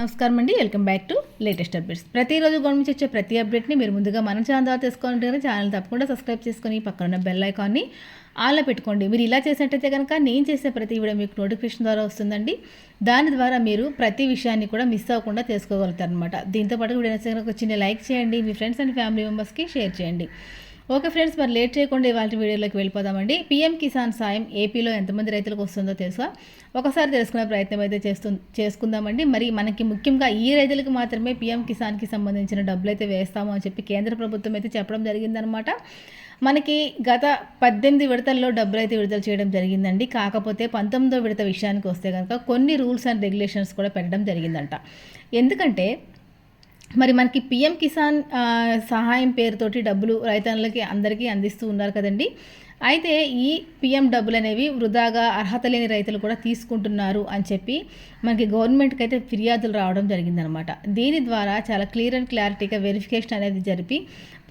నమస్కారం అండి. Welcome back to latest updates. ప్రతిరోజు గవర్నమెంట్ వచ్చే ప్రతి అప్డేట్ని మీరు ముందుగా మన ఛానల్ ద్వారా తెలుసుకోవాలంటే కనుక ఛానల్ తప్పకుండా సబ్స్క్రైబ్ చేసుకొని పక్కన ఉన్న బెల్ ఐకాన్ని ఆల్లో పెట్టుకోండి. మీరు ఇలా చేసినట్టయితే కనుక నేను చేసే ప్రతి వీడియో మీకు నోటిఫికేషన్ ద్వారా వస్తుందండి. దాని ద్వారా మీరు ప్రతి విషయాన్ని కూడా మిస్ అవ్వకుండా తెలుసుకోగలుగుతారు అనమాట దీంతో పాటు వీడియో కనుక చిన్న లైక్ చేయండి. మీ ఫ్రెండ్స్ అండ్ ఫ్యామిలీ మెంబర్స్కి షేర్ చేయండి. ఓకే ఫ్రెండ్స్ మరి లేట్ చేయకుండా ఇవాళ వీడియోలోకి వెళ్ళిపోదామండి. పీఎం కిసాన్ సాయం ఏపీలో ఎంతమంది రైతులకు వస్తుందో తెలుసా? ఒకసారి తెలుసుకునే ప్రయత్నం అయితే చేస్తు చేసుకుందామండి. మరి మనకి ముఖ్యంగా ఈ రైతులకు మాత్రమే పీఎం కిసాన్కి సంబంధించిన డబ్బులు అయితే వేస్తాము అని చెప్పి కేంద్ర ప్రభుత్వం అయితే చెప్పడం జరిగిందనమాట మనకి గత పద్దెనిమిది విడతల్లో డబ్బులు అయితే విడుదల చేయడం జరిగిందండి. కాకపోతే పంతొమ్మిదో విడత విషయానికి వస్తే కనుక కొన్ని రూల్స్ అండ్ రెగ్యులేషన్స్ కూడా పెట్టడం జరిగిందంట. ఎందుకంటే మరి మనకి పిఎం కిసాన్ సహాయం పేరుతోటి డబ్బులు రైతన్నులకి అందరికీ అందిస్తూ ఉన్నారు కదండి. అయితే ఈ పిఎం డబ్బులు అనేవి వృధాగా అర్హత లేని రైతులు కూడా తీసుకుంటున్నారు అని చెప్పి మనకి గవర్నమెంట్కి అయితే ఫిర్యాదులు రావడం జరిగిందనమాట. దీని ద్వారా చాలా క్లియర్ అండ్ క్లారిటీగా వెరిఫికేషన్ అనేది జరిపి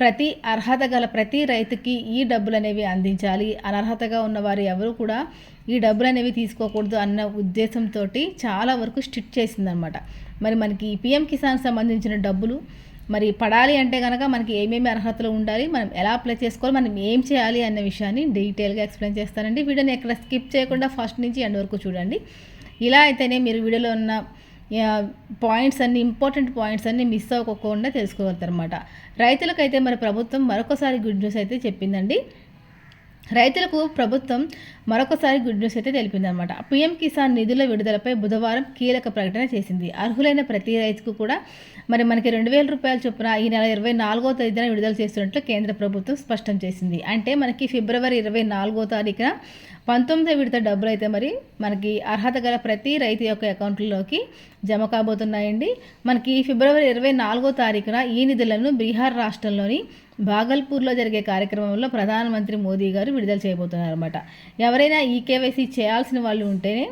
ప్రతి అర్హత గల ప్రతి రైతుకి ఈ డబ్బులు అనేవి అందించాలి. అనర్హతగా ఉన్నవారు ఎవరు కూడా ఈ డబ్బులు అనేవి తీసుకోకూడదు అన్న ఉద్దేశంతో చాలా వరకు స్ట్రిక్ట్ చేసిందనమాట. మరి మనకి పిఎం కిసాన్ సంబంధించిన డబ్బులు మరి పడాలి అంటే కనుక మనకి ఏమేమి అర్హతలు ఉండాలి మనం ఎలా అప్లై చేసుకోవాలి మనం ఏం చేయాలి అన్న విషయాన్ని డీటెయిల్గా ఎక్స్ప్లెయిన్ చేస్తానండి. వీడియోని ఎక్కడ స్కిప్ చేయకుండా ఫస్ట్ నుంచి ఎండ్ వరకు చూడండి. ఇలా అయితేనే మీరు వీడియోలో ఉన్న పాయింట్స్ అన్ని ఇంపార్టెంట్ పాయింట్స్ అన్ని మిస్ అవ్వకుండా తెలుసుకోగలుగుతారు అనమాట రైతులకైతే మరి ప్రభుత్వం మరొకసారి గుడ్ న్యూస్ అయితే చెప్పిందండి. రైతులకు ప్రభుత్వం మరొకసారి గుడ్ న్యూస్ అయితే తెలిపిందనమాట పీఎం కిసాన్ నిధుల విడుదలపై బుధవారం కీలక ప్రకటన చేసింది. అర్హులైన ప్రతి రైతుకు కూడా మరి మనకి రెండు వేల రూపాయల చొప్పున ఈ నెల ఇరవై నాలుగో తేదీన విడుదల చేస్తున్నట్లు కేంద్ర ప్రభుత్వం స్పష్టం చేసింది. అంటే మనకి ఫిబ్రవరి ఇరవై నాలుగో తారీఖున పంతొమ్మిదో విడత డబ్బులు అయితే మరి మనకి అర్హత గల ప్రతి రైతు యొక్క అకౌంట్లలోకి జమ కాబోతున్నాయండి. మనకి ఫిబ్రవరి ఇరవై నాలుగో తారీఖున ఈ నిధులను బీహార్ రాష్ట్రంలోని భాగల్పూర్లో జరిగే కార్యక్రమంలో ప్రధానమంత్రి మోదీ గారు విడుదల చేయబోతున్నారు అనమాట ఎవరైనా ఈ కేవైసీ చేయాల్సిన వాళ్ళు ఉంటేనే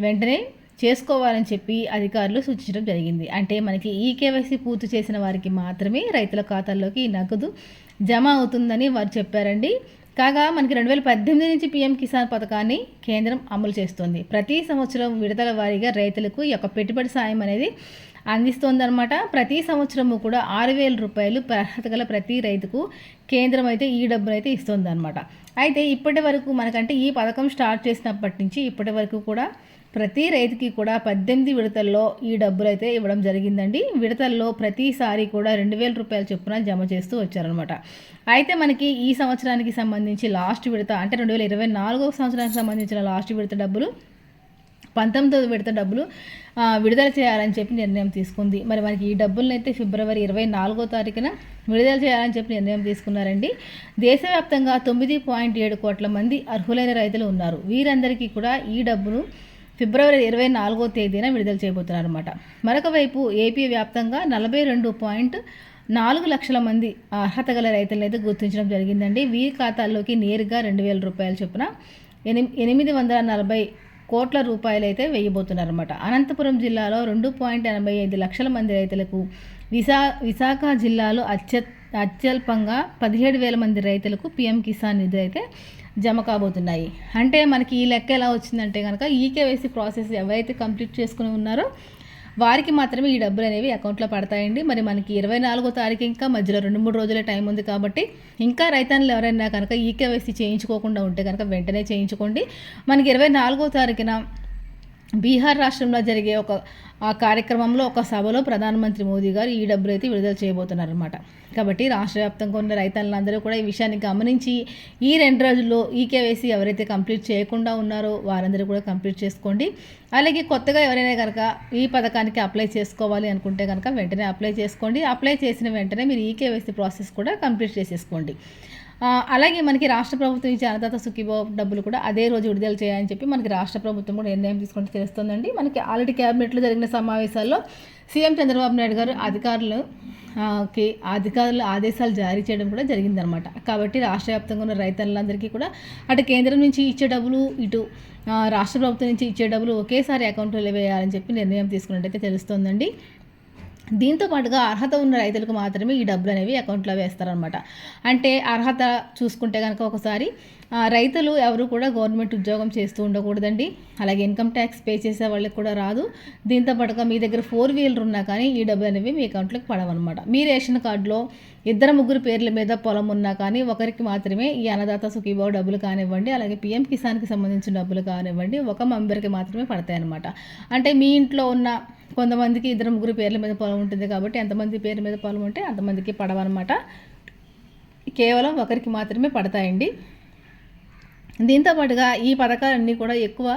వెంటనే చేసుకోవాలని చెప్పి అధికారులు సూచించడం జరిగింది. అంటే మనకి ఈ కేవైసీ పూర్తి చేసిన వారికి మాత్రమే రైతుల ఖాతాల్లోకి నగదు జమ అవుతుందని వారు చెప్పారండి. కాగా మనకి రెండు వేల పద్దెనిమిది నుంచి పీఎం కిసాన్ పథకాన్ని కేంద్రం అమలు చేస్తుంది. ప్రతి సంవత్సరం విడతల వారీగా రైతులకు ఈ యొక్క పెట్టుబడి సాయం అనేది అందిస్తోందనమాట ప్రతి సంవత్సరము కూడా ఆరు వేల రూపాయలు అర్హత గల ప్రతి రైతుకు కేంద్రం అయితే ఈ డబ్బును అయితే ఇస్తుందన్నమాట. అయితే ఇప్పటి వరకు మనకంటే ఈ పథకం స్టార్ట్ చేసినప్పటి నుంచి ఇప్పటి వరకు కూడా ప్రతి రైతుకి కూడా పద్దెనిమిది విడతల్లో ఈ డబ్బులు అయితే ఇవ్వడం జరిగిందండి. విడతల్లో ప్రతిసారి కూడా రెండు వేల రూపాయల చొప్పున జమ చేస్తూ వచ్చారనమాట అయితే మనకి ఈ సంవత్సరానికి సంబంధించి లాస్ట్ విడత అంటే రెండు వేల ఇరవై నాలుగో సంవత్సరానికి సంబంధించిన లాస్ట్ విడత డబ్బులు పంతొమ్మిదవ విడత డబ్బులు విడుదల చేయాలని చెప్పి నిర్ణయం తీసుకుంది. మరి మనకి ఈ డబ్బులను అయితే ఫిబ్రవరి ఇరవై నాలుగో తారీఖున విడుదల చేయాలని చెప్పి నిర్ణయం తీసుకున్నారండి. దేశవ్యాప్తంగా తొమ్మిది పాయింట్ ఏడు కోట్ల మంది అర్హులైన రైతులు ఉన్నారు. వీరందరికీ కూడా ఈ డబ్బును ఫిబ్రవరి ఇరవై నాలుగో తేదీన విడుదల చేయబోతున్నారు అనమాట మరొక వైపు ఏపీ వ్యాప్తంగా నలభై రెండు పాయింట్ నాలుగు లక్షల మంది అర్హత గల రైతులను అయితే గుర్తించడం జరిగిందండి. వీరి ఖాతాల్లోకి నేరుగా రెండు వేల రూపాయల చొప్పున ఎనిమిది వందల నలభై కోట్ల రూపాయలు అయితే వేయబోతున్నారన్నమాట. అనంతపురం జిల్లాలో రెండు పాయింట్ ఎనభై ఐదు లక్షల మంది రైతులకు విశా విశాఖ జిల్లాలో అత్య అత్యల్పంగా పదిహేడు వేల మంది రైతులకు పిఎం కిసాన్ నిధి అయితే జమ కాబోతున్నాయి. అంటే మనకి ఈ లెక్క ఎలా వచ్చిందంటే కనుక ఈకేవైసీ ప్రాసెస్ ఎవరైతే కంప్లీట్ చేసుకుని ఉన్నారో వారికి మాత్రమే ఈ డబ్బులు అనేవి అకౌంట్లో పడతాయండి. మరి మనకి ఇరవై నాలుగో తారీఖు ఇంకా మధ్యలో రెండు మూడు రోజుల టైం ఉంది కాబట్టి ఇంకా రైతాన్లు ఎవరైనా కనుక ఈకేవైసీ చేయించుకోకుండా ఉంటే కనుక వెంటనే చేయించుకోండి. మనకి ఇరవై నాలుగో తారీఖున బీహార్ రాష్ట్రంలో జరిగే ఒక ఆ కార్యక్రమంలో ఒక సభలో ప్రధానమంత్రి మోదీ గారు ఈ డబ్బులు అయితే విడుదల చేయబోతున్నారనమాట కాబట్టి రాష్ట్ర వ్యాప్తంగా ఉన్న రైతులందరూ కూడా ఈ విషయాన్ని గమనించి ఈ రెండు రోజుల్లో ఈ కేవైసీ ఎవరైతే కంప్లీట్ చేయకుండా ఉన్నారో వారందరూ కూడా కంప్లీట్ చేసుకోండి. అలాగే కొత్తగా ఎవరైనా కనుక ఈ పథకానికి అప్లై చేసుకోవాలి అనుకుంటే కనుక వెంటనే అప్లై చేసుకోండి. అప్లై చేసిన వెంటనే మీరు ఈ కేవైసీ ప్రాసెస్ కూడా కంప్లీట్ చేసేసుకోండి. అలాగే మనకి రాష్ట్ర ప్రభుత్వం ఇచ్చే అన్నదాత సుఖీభో డబ్బులు కూడా అదే రోజు విడుదల చేయాలని చెప్పి మనకి రాష్ట్ర ప్రభుత్వం కూడా నిర్ణయం తీసుకుంటే తెలుస్తుందండి. మనకి ఆల్రెడీ క్యాబినెట్లో జరిగిన సమావేశాల్లో సీఎం చంద్రబాబు నాయుడు గారు అధికారులు కి అధికారుల ఆదేశాలు జారీ చేయడం కూడా జరిగిందనమాట కాబట్టి రాష్ట్ర వ్యాప్తంగా ఉన్న రైతులందరికీ కూడా అటు కేంద్రం నుంచి ఇచ్చే డబ్బులు ఇటు రాష్ట్ర ప్రభుత్వం నుంచి ఇచ్చే డబ్బులు ఒకేసారి అకౌంట్లో వేయాలని చెప్పి నిర్ణయం తీసుకున్నట్టయితే తెలుస్తోందండి. దీంతో పాటుగా అర్హత ఉన్న రైతులకు మాత్రమే ఈ డబ్బులు అనేవి అకౌంట్లో వేస్తారనమాట అంటే అర్హత చూసుకుంటే కనుక ఒకసారి రైతులు ఎవరు కూడా గవర్నమెంట్ ఉద్యోగం చేస్తూ ఉండకూడదండి. అలాగే ఇన్కమ్ ట్యాక్స్ పే చేసే వాళ్ళకి కూడా రాదు. దీంతో పాటుగా మీ దగ్గర ఫోర్ వీలర్ ఉన్నా కానీ ఈ డబ్బులు అనేవి మీ అకౌంట్లోకి పడవన్నమాట. మీ రేషన్ కార్డులో ఇద్దరు ముగ్గురు పేర్ల మీద పొలం ఉన్నా కానీ ఒకరికి మాత్రమే ఈ అన్నదాత సుఖీభావ డబ్బులు కానివ్వండి అలాగే పిఎం కిసాన్కి సంబంధించిన డబ్బులు కానివ్వండి ఒక మెంబర్కి మాత్రమే పడతాయి అనమాట అంటే మీ ఇంట్లో ఉన్న కొంతమందికి ఇద్దరు ముగ్గురు పేర్ల మీద పొలం ఉంటుంది కాబట్టి ఎంతమంది పేరు మీద పొలం ఉంటే అంతమందికి పడవన్నమాట. కేవలం ఒకరికి మాత్రమే పడతాయండి. దీంతో పాటుగా ఈ పథకాలన్నీ కూడా ఎక్కువ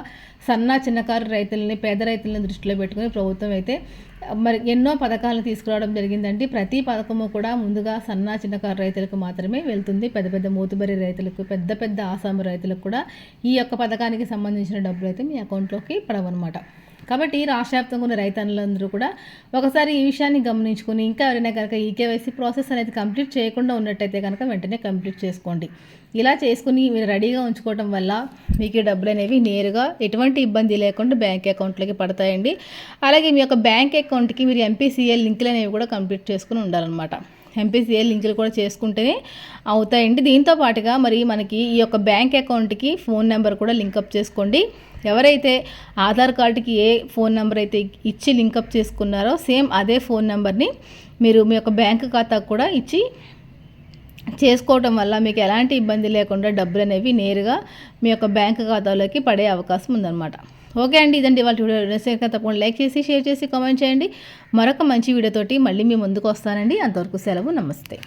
సన్న చిన్నకారు రైతులని పేద రైతులని దృష్టిలో పెట్టుకుని ప్రభుత్వం అయితే మరి ఎన్నో పథకాలను తీసుకురావడం జరిగిందండి. ప్రతి పథకము కూడా ముందుగా సన్న చిన్నకారు రైతులకు మాత్రమే వెళ్తుంది. పెద్ద పెద్ద మూతుబరి రైతులకు పెద్ద పెద్ద ఆసాము రైతులకు కూడా ఈ యొక్క పథకానికి సంబంధించిన డబ్బులు అయితే మీ అకౌంట్లోకి పడవన్నమాట. కాబట్టి రాష్ట్ర వ్యాప్తంగా ఉన్న రైతన్నులందరూ కూడా ఒకసారి ఈ విషయాన్ని గమనించుకుని ఇంకా ఎవరైనా కనుక ఈ కేవైసీ ప్రాసెస్ అనేది కంప్లీట్ చేయకుండా ఉన్నట్టయితే కనుక వెంటనే కంప్లీట్ చేసుకోండి. ఇలా చేసుకుని మీరు రెడీగా ఉంచుకోవడం వల్ల మీకు డబ్బులు అనేవి నేరుగా ఎటువంటి ఇబ్బంది లేకుండా బ్యాంక్ అకౌంట్లోకి పడతాయండి. అలాగే మీ యొక్క బ్యాంక్ అకౌంట్కి మీరు ఎంపీసీఎల్ లింకులు అనేవి కూడా కంప్లీట్ చేసుకుని ఉండాలన్నమాట. ఎంపీసీఎల్ లింకులు కూడా చేసుకుంటేనే అవుతాయండి. దీంతో పాటుగా మరి మనకి ఈ యొక్క బ్యాంక్ అకౌంట్కి ఫోన్ నెంబర్ కూడా లింకప్ చేసుకోండి. ఎవరైతే ఆధార్ కార్డుకి ఏ ఫోన్ నెంబర్ అయితే ఇచ్చి లింకప్ చేసుకున్నారో సేమ్ అదే ఫోన్ నెంబర్ని మీరు మీ యొక్క బ్యాంక్ ఖాతాకు కూడా ఇచ్చి చేసుకోవటం వల్ల మీకు ఎలాంటి ఇబ్బంది లేకుండా డబ్బులు అనేవి నేరుగా మీ యొక్క బ్యాంక్ ఖాతాలోకి పడే అవకాశం ఉందన్నమాట. ఓకే అండి ఇదండి వాళ్ళ వీడియో. తప్పకుండా లైక్ చేసి షేర్ చేసి కామెంట్ చేయండి. మరొక మంచి వీడియోతోటి మళ్ళీ మీ ముందుకు వస్తానండి. అంతవరకు సెలవు నమస్తే.